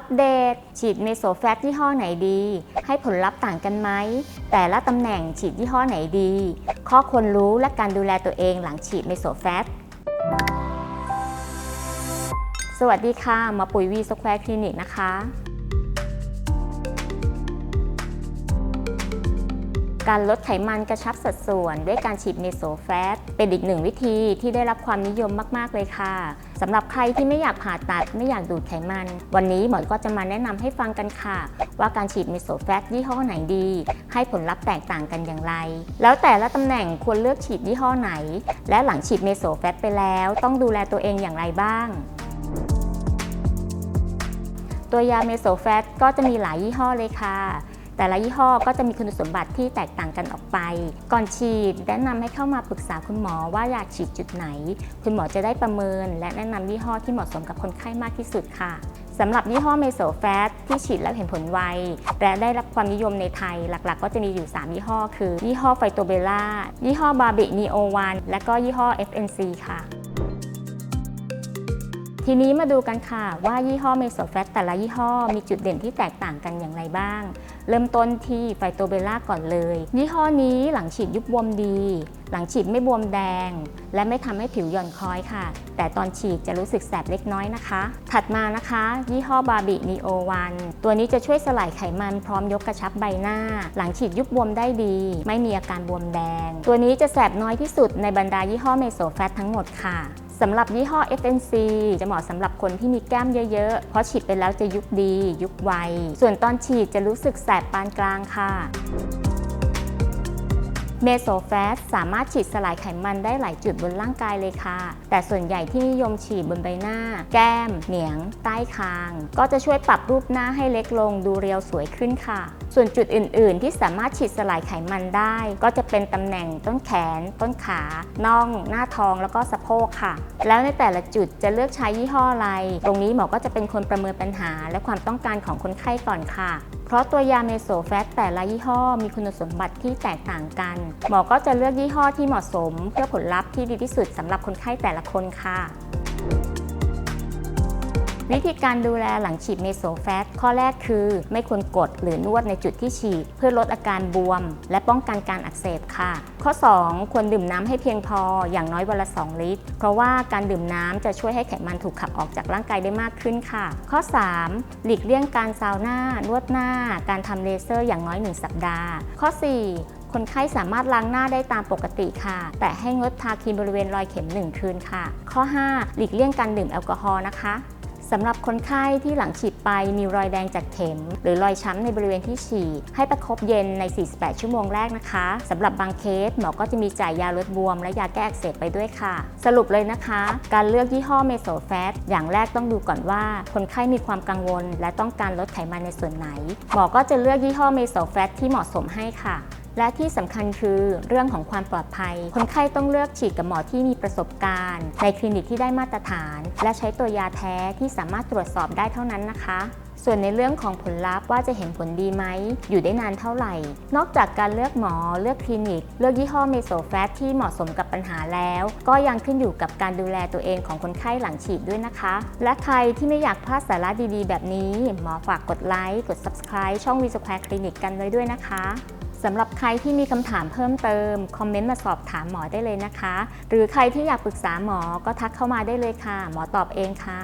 อัปเดต ฉีดเมโซแฟตยี่ห้อไหนดี ให้ผลลัพธ์ต่างกันไหม แต่ละตำแหน่งฉีดยี่ห้อไหนดี ข้อควรรู้และการดูแลตัวเองหลังฉีดเมโซแฟตสวัสดีค่ะ มาปุ๋ยวีสแควร์คลินิกนะคะ การลดไขมันกระชับสัดส่วน ด้วยการฉีดเมโซแฟตเป็นอีกหนึ่งวิธีที่ได้รับความนิยมมากๆเลยค่ะสำหรับใครที่ไม่อยากผ่าตัดไม่อยากดูดไขมัน วันนี้หมอก็จะมาแนะนำให้ฟังกันค่ะ ว่าการฉีดเมโซแฟตยี่ห้อไหนดี ให้ผลลัพธ์แตกต่างกันอย่างไร แล้วแต่ละตำแหน่งควรเลือกฉีดยี่ห้อไหน และหลังฉีดเมโซแฟตไปแล้ว ต้องดูแลตัวเองอย่างไรบ้างตัวยาเมโซแฟตก็จะมีหลายยี่ห้อเลยค่ะ แต่ละยี่ห้อก็จะมีคุณสมบัติที่แตกต่างกันออกไป ก่อนฉีดแนะนำให้เข้ามาปรึกษาคุณหมอว่าอยากฉีดจุดไหน คุณหมอจะได้ประเมิน และแนะนำยี่ห้อที่เหมาะสมกับคนไข้มากที่สุดค่ะสำหรับยี่ห้อเมโซแฟตที่ฉีดแล้วเห็นผลไว และได้รับความนิยมในไทยหลักๆ ก็จะมีอยู่ 3 ยี่ห้อ คือ ยี่ห้อไฟโตเบล่ายี่ห้อบาบินีโอวันและก็ยี่ห้อ FNC ค่ะทีนี้มาดูกันค่ะว่ายี่ห้อเมโซแฟตแต่ละยี่ห้อมีจุดเด่นที่แตกต่างกันอย่างไรบ้าง เริ่มต้นที่ไฟโตเบล่าก่อนเลย ยี่ห้อนี้หลังฉีดยุบบวมดี หลังฉีดไม่บวมแดง และไม่ทำให้ผิวหย่อนคล้อยค่ะ แต่ตอนฉีดจะรู้สึกแสบเล็กน้อยนะคะ ถัดมานะคะ ยี่ห้อบาบินีโอวันตัวนี้จะช่วยสลายไขมันพร้อมยกกระชับใบหน้า หลังฉีดยุบบวมได้ดี ไม่มีอาการบวมแดง ตัวนี้จะแสบน้อยที่สุดในบรรดายี่ห้อเมโซแฟตทั้งหมดค่ะ สำหรับยี่ห้อ FNC จะเหมาะสำหรับคนที่มีแก้มเยอะๆ เพราะฉีดไปแล้วจะยุบดี ยุบไว ส่วนตอนฉีดจะรู้สึกแสบปานกลางค่ะ เมโซแฟตสามารถฉีดสลายไขมันได้หลายจุดบนร่างกายเลยค่ะ แต่ส่วนใหญ่ที่นิยมฉีดบนใบหน้า แก้ม เหนียง ใต้คาง ก็จะช่วยปรับรูปหน้าให้เล็กลงดูเรียวสวยขึ้นค่ะ ส่วนจุดอื่น ๆ ที่สามารถฉีดสลายไขมันได้ ก็จะเป็นตำแหน่งต้นแขน ต้นขาน่อง หน้าท้องแล้วก็สะโพกค่ะ แล้วในแต่ละจุดจะเลือกใช้ยี่ห้ออะไร ตรงนี้หมอก็จะเป็นคนประเมินปัญหา และความต้องการของคนไข้ก่อนค่ะ เพราะตัวยาเมโซแฟตแต่ละยี่ห้อมีคุณสมบัติที่แตกต่างกัน หมอก็จะเลือกยี่ห้อที่เหมาะสม เพื่อผลลัพธ์ที่ดีที่สุดสำหรับคนไข้แต่ละคนค่ะ วิธีการดูแลหลังฉีดเมโซแฟตข้อแรกคือ ไม่ควรกดหรือนวดในจุดที่ฉีด เพื่อลดอาการบวม และป้องกันการอักเสบค่ะ ข้อ 2 ควรดื่มน้ำให้เพียงพออย่างน้อยวันละ 2 ลิตร เพราะว่าการดื่มน้ำจะช่วยให้ไขมันถูกขับออกจากร่างกายได้มากขึ้นค่ะ ข้อ 3 หลีกเลี่ยงการซาวน่านวดหน้า การทำเลเซอร์อย่างน้อย 1 สัปดาห์ ข้อ 4คนไข้สามารถล้างหน้าได้ตามปกติค่ะ แต่ให้งดทาครีมบริเวณรอยเข็ม 1 คืนค่ะ ข้อ 5 หลีกเลี่ยงการดื่มแอลกอฮอล์นะคะ สำหรับคนไข้ที่หลังฉีดไปมีรอยแดงจากเข็ม หรือรอยช้ำในบริเวณที่ฉีด ให้ประคบเย็นใน 48 ชั่วโมงแรกนะคะสำหรับบางเคสหมอก็จะมีจ่ายยาลดบวม และยาแก้อักเสบไปด้วยค่ะ สรุปเลยนะคะ การเลือกยี่ห้อเมโซแฟตอย่างแรกต้องดูก่อนว่า คนไข้มีความกังวล และต้องการลดไขมันในส่วนไหนหมอก็จะเลือกยี่ห้อเมโซแฟตที่เหมาะสมให้ค่ะ และที่สำคัญคือเรื่องของความปลอดภัย คนไข้ต้องเลือกฉีดกับหมอที่มีประสบการณ์ ในคลินิกที่ได้มาตรฐาน และใช้ตัวยาแท้ที่สามารถตรวจสอบได้เท่านั้นนะคะส่วนในเรื่องของผลลัพธ์ว่าจะเห็นผลดีไหม อยู่ได้นานเท่าไหร่ นอกจากการเลือกหมอ เลือกคลินิก เลือกยี่ห้อเมโซแฟตที่เหมาะสมกับปัญหาแล้ว ก็ยังขึ้นอยู่กับการดูแลตัวเองของคนไข้หลังฉีดด้วยนะคะ และใครที่ไม่อยากพลาดสาระดีๆ แบบนี้ หมอฝากกดไลค์ กด subscribe ช่อง v ี Square Clinic กันไว้ด้วยนะคะ สำหรับใครที่มีคำถามเพิ่มเติม คอมเมนต์มาสอบถามหมอได้เลยนะคะ หรือใครที่อยากปรึกษาหมอก็ทักเข้ามาได้เลยค่ะ หมอตอบเองค่ะ